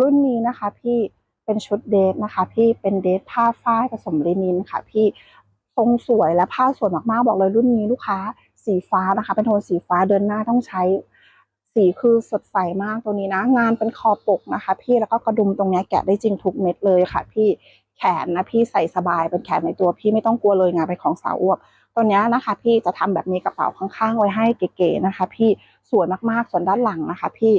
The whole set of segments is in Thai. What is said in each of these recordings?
รุ่นนี้นะคะ พี่เป็นชุดเดทนะคะ พี่เป็นเดทผ้าฝ้ายผสมลินินค่ะ พี่ทรงสวยและผ้าสวยมากๆบอกเลยรุ่นนี้ลูกค้าสีฟ้านะคะ เป็นโทนสีฟ้าเดินหน้าต้องใช้ สีคือสดใสมากตัวนี้นะ งานเป็นคอปกนะคะ พี่แล้วก็กระดุมตรงนี้แกะได้จริงทุกเม็ดเลยค่ะ พี่แขนนะพี่ใส่สบายเป็นแขนในตัวพี่ไม่ต้องกลัวเลยงานเป็นของสาวอ้วบตัวนี้นะคะ พี่จะทำแบบมีกระเป๋าข้างๆไว้ให้เก๋ๆนะคะ พี่สวยมากๆส่วนด้านหลังนะคะ พี่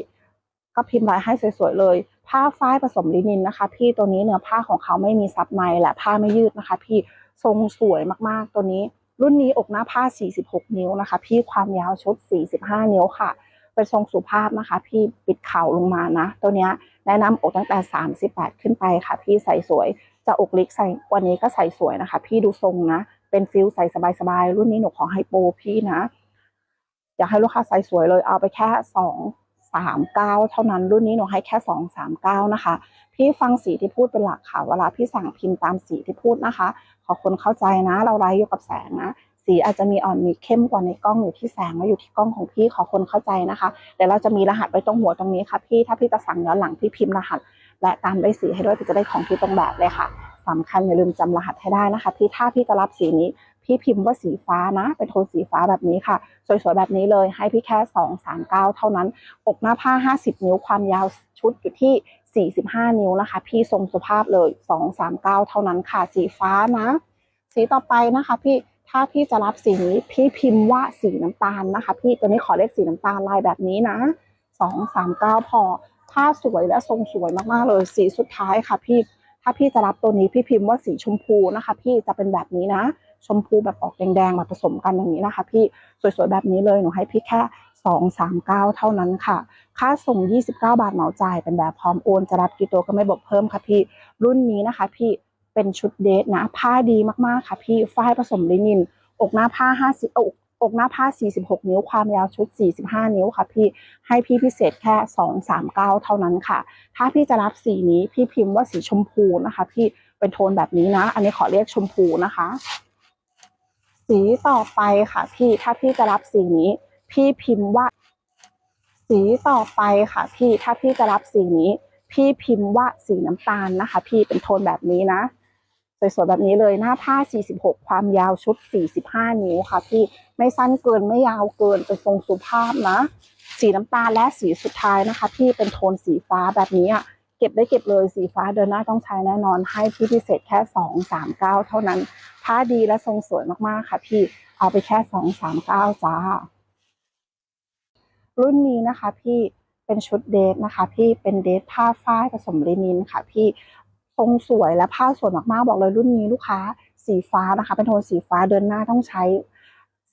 ก็พิมพ์ลายให้สวยๆเลย ผ้าฝ้ายผสมลินินนะคะ พี่ตัวนี้เนื้อผ้าของเขาไม่มีซับในและผ้าไม่ยืดนะคะ พี่ทรงสวยมากๆตัวนี้ รุ่นนี้อกหน้าผ้า 46 นิ้วนะคะ พี่ความยาวชุด 45 นิ้วค่ะ เป็นทรงสุภาพนะคะ พี่ปิดเข่าลงมานะ ตัวเนี้ยแนะนำอกตั้งแต่ 38 ขึ้นไปค่ะ พี่ใส่สวย จะอกเล็กใส่วันนี้ก็ใส่สวยนะคะ พี่ดูทรงนะ เป็นฟิลใส่สบายๆรุ่นนี้หนูขอให้โปรพี่นะ อยากให้ลูกค้าใส่สวยเลยเอาไปแค่ส สามเก้าเท่านั้นรุ่นนี้หนูให้แค่สองสามเก้านะคะ พี่ฟังสีที่พูดเป็นหลักค่ะ เวลาพี่สั่งพิมพ์ตามสีที่พูดนะคะ ขอคนเข้าใจนะ เราไร้อยู่กับแสงนะ สีอาจจะมีอ่อนมีเข้มกว่าในกล้องอยู่ที่แสงและอยู่ที่กล้องของพี่ขอคนเข้าใจนะคะเดี๋ยวเราจะมีรหัสไว้ตรงหัวตรงนี้ค่ะพี่ถ้าพี่จะสั่งย้อนหลังพี่พิมพ์รหัส และตามด้วยสีให้ด้วยพี่จะได้ของที่ตรงแบบเลยค่ะสำคัญอย่าลืมจำรหัสให้ได้นะคะ พี่ถ้าพี่จะรับสีนี้ พี่พิมพ์ว่าสีฟ้านะ เป็นโทนสีฟ้าแบบนี้ค่ะ สวยๆ แบบนี้เลย ให้พี่แค่ 2 3 9 เท่านั้น อกหน้าผ้า 50 นิ้ว ความยาวชุดอยู่ที่ 45 นิ้วนะคะ พี่ทรงสุภาพเลย 2 3 9 เท่านั้นค่ะ สีฟ้านะ สีต่อไปนะคะพี่ ถ้าพี่จะรับสีนี้ พี่พิมพ์ว่าสีน้ำตาลนะคะ พี่ตัวนี้ขอเลขสีน้ำตาลลายแบบนี้นะ 2 3 9 พอ ผ้าสวยและทรงสวยมากๆเลย สีสุดท้ายค่ะพี่ ถ้าพี่จะรับตัวนี้พี่พิมพ์ว่าสีชมพูนะคะ พี่จะเป็นแบบนี้นะ ชมพูแบบออกแดงๆมาผสมกันอย่างนี้นะคะ พี่สวยๆแบบนี้เลยหนูให้พี่แค่สองสามเก้าเท่านั้นค่ะ ค่าส่ง 29 บาทเหมาจ่าย เป็นแบบพร้อมโอนจะรับกี่ตัวก็ไม่บอกเพิ่มค่ะพี่ รุ่นนี้นะคะ พี่เป็นชุดเดทนะ ผ้าดีมากๆค่ะพี่ ฝ้ายผสมลินิน อกหน้าผ้า 50อกอกหน้าผ้า 46 นิ้ว ความยาวชุด 45 นิ้วค่ะพี่ ให้พี่พิเศษแค่ 239 เท่านั้นค่ะ ถ้าพี่จะรับสีนี้ พี่พิมพ์ว่าสีชมพูนะคะ พี่เป็นโทนแบบนี้นะ อันนี้ขอเรียกชมพูนะคะ สีต่อไปค่ะพี่ถ้าพี่จะรับสีนี้ พี่พิมพ์ว่า สีต่อไปค่ะพี่ถ้าพี่จะรับสีนี้ พี่พิมพ์ว่าสีน้ำตาลนะคะ พี่เป็นโทนแบบนี้นะสวยๆแบบนี้เลยหน้าผ้า 46 ความยาวชุด 45 นิ้วค่ะพี่ไม่สั้นเกินไม่ยาวเกินเป็นทรงสุภาพนะ สีน้ำตาลและสีสุดท้ายนะคะ พี่เป็นโทนสีฟ้าแบบนี้อะ เก็บได้เก็บเลยสีฟ้าเดินหน้าต้องใช้แน่นอนให้พี่พิเศษแค่2 3 9เก้าเท่านั้นผ้าดีและทรงสวยมากๆค่ะ พี่เอาไปแค่2 3 9จ้า รุ่นนี้นะคะ พี่เป็นชุดเดทนะคะ พี่เป็นเดทผ้าฝ้ายผสมลินินค่ะ พี่ทรงสวยและผ้าสวยมากๆบอกเลยรุ่นนี้ลูกค้าสีฟ้านะคะ เป็นโทนสีฟ้าเดินหน้าต้องใช้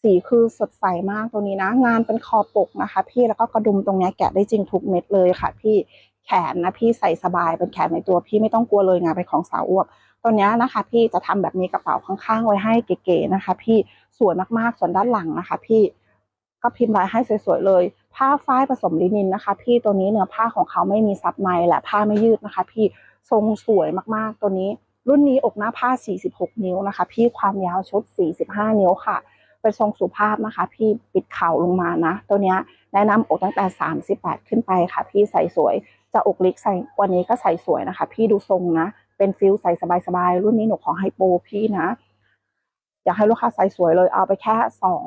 สีคือสดใสมากตัวนี้นะ งานเป็นคอปกนะคะ พี่แล้วก็กระดุมตรงนี้แกะได้จริงทุกเม็ดเลยค่ะ พี่ แขนนะพี่ใส่สบายเป็นแขนในตัวพี่ไม่ต้องกลัวเลยงานเป็นของสาวอ้วบตัวนี้นะคะพี่จะทำแบบมีกระเป๋าข้างๆไว้ให้เก๋ๆนะคะ พี่สวยมากๆส่วนด้านหลังนะคะ พี่ก็พิมพ์ลายให้สวยๆเลย ผ้าฝ้ายผสมลินินนะคะ พี่ตัวนี้เนื้อผ้าของเขาไม่มีซับในและผ้าไม่ยืดนะคะ พี่ทรงสวยมากๆตัวนี้ รุ่นนี้อกหน้าผ้า 46 นิ้วนะคะ พี่ความยาวชุด 45 นิ้วค่ะ เป็นทรงสุภาพนะคะ พี่ปิดเข่าลงมานะ ตัวเนี้ยแนะนำอกตั้งแต่ 38 ขึ้นไปค่ะ พี่ใส่สวย จะอกเล็กใส่วันนี้ก็ใส่สวยนะคะ พี่ดูทรงนะ เป็นฟิลใส่สบายๆรุ่นนี้หนูขอให้โปพี่นะ อยากให้ลูกค้าใส่สวยเลยเอาไปแค่สอง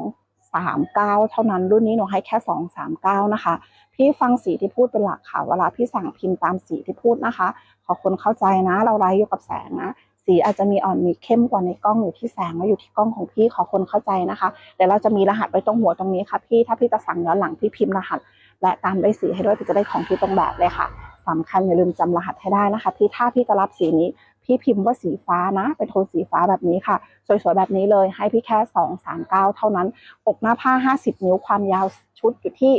สามเก้าเท่านั้นรุ่นนี้หนูให้แค่สองสามเก้านะคะ พี่ฟังสีที่พูดเป็นหลักค่ะเวลาพี่สั่งพิมพ์ตามสีที่พูดนะคะ ขอคนเข้าใจนะ เราไร้อยู่กับแสงนะ สีอาจจะมีอ่อนมีเข้มกว่าในกล้องอยู่ที่แสงและอยู่ที่กล้องของพี่ขอคนเข้าใจนะคะเดี๋ยวเราจะมีรหัสไว้ตรงหัวตรงนี้ค่ะพี่ถ้าพี่จะสั่งย้อนหลังพี่พิมพ์รหัส และตามด้วยสีให้ด้วยพี่จะได้ของที่ตรงแบบเลยค่ะสำคัญอย่าลืมจำรหัสให้ได้นะคะ พี่ถ้าพี่จะรับสีนี้ พี่พิมพ์ว่าสีฟ้านะ เป็นโทนสีฟ้าแบบนี้ค่ะ สวยๆแบบนี้เลยให้พี่แค่ 2 3 9 เท่านั้นอกหน้าผ้า 50 นิ้วความยาวชุดอยู่ที่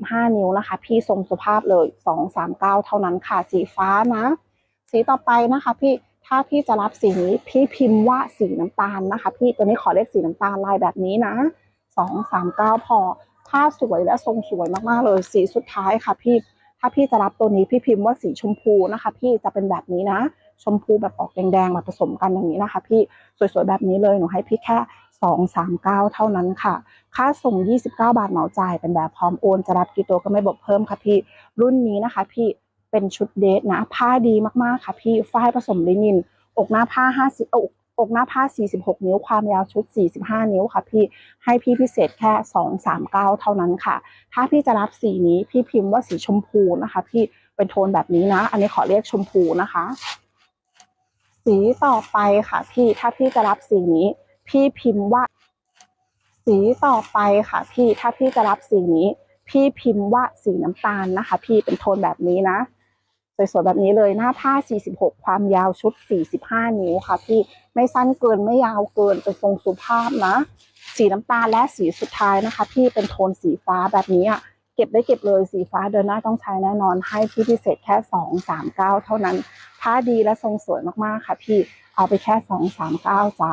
45 นิ้วนะคะ พี่ทรงสุภาพเลย 2 3 9 เท่านั้นค่ะ สีฟ้านะ สีต่อไปนะคะ พี่ ถ้าพี่จะรับสีนี้พี่พิมพ์ว่าสีน้ำตาลนะคะ พี่ตัวนี้ขอเลขสีน้ำตาลลายแบบนี้นะ2 3 9พอผ้าสวยและทรงสวยมากๆเลยสีสุดท้ายค่ะพี่ถ้าพี่จะรับตัวนี้พี่พิมพ์ว่าสีชมพูนะคะ พี่จะเป็นแบบนี้นะ ชมพูแบบออกแดงๆมาผสมกันอย่างนี้นะคะ พี่สวยๆแบบนี้เลยหนูให้พี่แค่2 3 9เก้าเท่านั้นค่ะ ค่าส่ง 29 บาทเหมาจ่ายเป็นแบบพร้อมโอนจะรับกี่ตัวก็ไม่บอกเพิ่มค่ะพี่รุ่นนี้นะคะ พี่ เป็นชุดเดทนะ ผ้าดีมากๆค่ะ พี่ฝ้ายผสมลินิน อกหน้าผ้า50อกอกหน้าผ้า 46 นิ้ว ความยาวชุด 45 นิ้วค่ะ พี่ ให้พี่พิเศษแค่ 239 เท่านั้นค่ะ ถ้าพี่จะรับสีนี้ พี่พิมพ์ว่าสีชมพูนะคะ พี่ เป็นโทนแบบนี้นะ อันนี้ขอเรียกชมพูนะคะ สีต่อไปค่ะ พี่ ถ้าพี่จะรับสีนี้ พี่พิมพ์ว่า สีต่อไปค่ะ พี่ ถ้าพี่จะรับสีนี้ พี่พิมพ์ว่าสีน้ำตาลนะคะ พี่ เป็นโทนแบบนี้นะ สวยๆแบบนี้เลยหน้าผ้า 46 ความยาวชุด 45 นิ้วค่ะพี่ไม่สั้นเกินไม่ยาวเกินเป็นทรงสุภาพนะ สีน้ำตาลและสีสุดท้ายนะคะพี่เป็นโทนสีฟ้าแบบนี้อะเก็บได้เก็บเลยสีฟ้าเดินหน้าต้องใช้แน่นอนให้พี่พิเศษแค่ 239 เท่านั้น ผ้าดีและทรงสวยมากๆค่ะพี่เอาไปแค่ 239 จ้า